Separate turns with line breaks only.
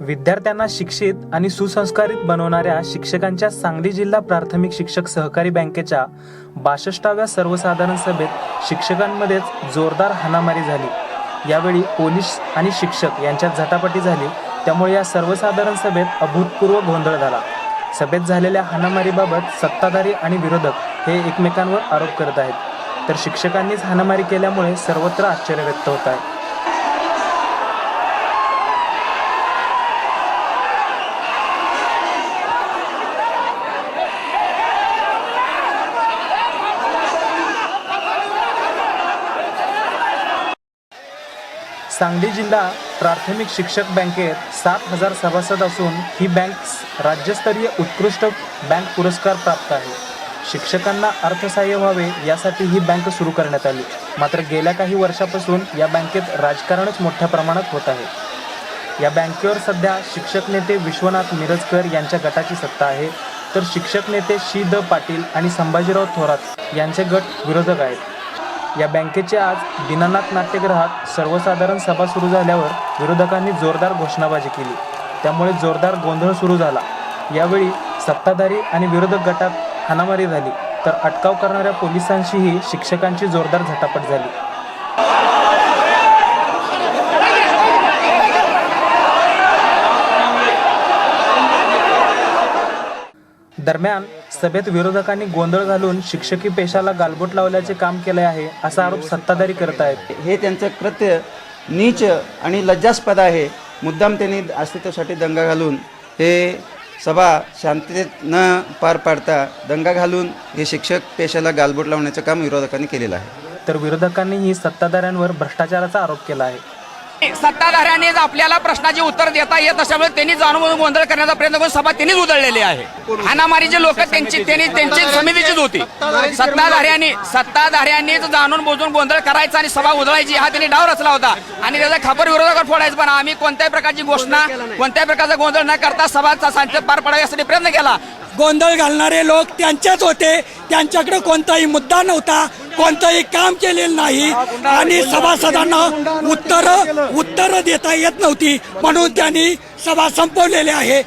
विद्यार्थ्यांना शिक्षित आणि सुसंस्कारित बनवणाऱ्या शिक्षकांच्या सांगली जिल्हा प्राथमिक शिक्षक सहकारी बँकेच्या बासष्टाव्या सर्वसाधारण सभेत शिक्षकांमध्येच जोरदार हाणामारी झाली. यावेळी पोलीस आणि शिक्षक यांच्यात झटापटी झाली. त्यामुळे या सर्वसाधारण सभेत अभूतपूर्व गोंधळ झाला. सभेत झालेल्या हाणामारीबाबत सत्ताधारी आणि विरोधक हे एकमेकांवर आरोप करत आहेत. तर शिक्षकांनीच हाणामारी केल्यामुळे सर्वत्र आश्चर्य व्यक्त होत आहे. सांगली जिल्हा प्राथमिक शिक्षक बँकेत सात हजार सभासद असून ही बँक राज्यस्तरीय उत्कृष्ट बँक पुरस्कार प्राप्त आहे. शिक्षकांना अर्थसहाय्य व्हावे यासाठी ही बँक सुरू करण्यात आली. मात्र गेल्या काही वर्षापासून या बँकेत राजकारणच मोठ्या प्रमाणात होत आहे. या बँकेवर सध्या शिक्षक नेते विश्वनाथ मिरजकर यांच्या गटाची सत्ता आहे. तर शिक्षक नेते शी द पाटील आणि संभाजीराव थोरात यांचे गट विरोधक आहेत. या बँकेचे आज दीनानाथ नाट्यगृहात सर्वसाधारण सभा सुरू झाल्यावर विरोधकांनी जोरदार घोषणाबाजी केली. त्यामुळे जोरदार गोंधळ सुरू झाला. यावेळी सत्ताधारी आणि विरोधक गटात हाणामारी झाली तर अटकाव करणाऱ्या पोलिसांशीही शिक्षकांची जोरदार झटापट झाली. दरम्यान सभेत विरोधकांनी गोंधळ घालून शिक्षकी पेशाला गालबोट लावल्याचे काम केले आहे असा आरोप सत्ताधारी करत आहेत.
हे त्यांचं कृत्य नीच आणि लज्जास्पद आहे. मुद्दाम त्यांनी अस्तित्वासाठी दंगा घालून हे सभा शांततेत न पार पाडता दंगा घालून हे शिक्षक पेशाला गालबोट लावण्याचं काम विरोधकांनी केलेलं आहे.
तर विरोधकांनीही सत्ताधाऱ्यांवर भ्रष्टाचाराचा आरोप केला आहे.
सत्ताधाऱ्यांनी आपल्याला प्रश्नाची उत्तर देता येत असल्यामुळे त्यांनी जाणून गोंधळ करण्याचा प्रयत्न करून सभा त्यांनीच उधळलेली आहे. हानामारीचे लोक त्यांची त्यांनी त्यांची समितीचीच होती. सत्ताधाऱ्यांनी सत्ताधाऱ्यांनीच जाणून बुजून गोंधळ करायचा आणि सभा उधळायची हा त्यांनी डाव रचला होता. आणि त्याचा खापर विरोधावर फोडायचा पण आम्ही कोणत्याही प्रकारची घोषणा कोणत्याही प्रकारचा गोंधळ न करता सभा शांततेत पार पडावी यासाठी प्रयत्न केला.
गोंधळ घालणारे लोक त्यांच्याच होते. त्यांच्याकडे कोणताही मुद्दा नव्हता. कोणतंही काम केलेलं नाही. आणि सभासदांना उत्तर उत्तर देता येत नव्हती. म्हणून त्यांनी सभा संपवलेली आहे.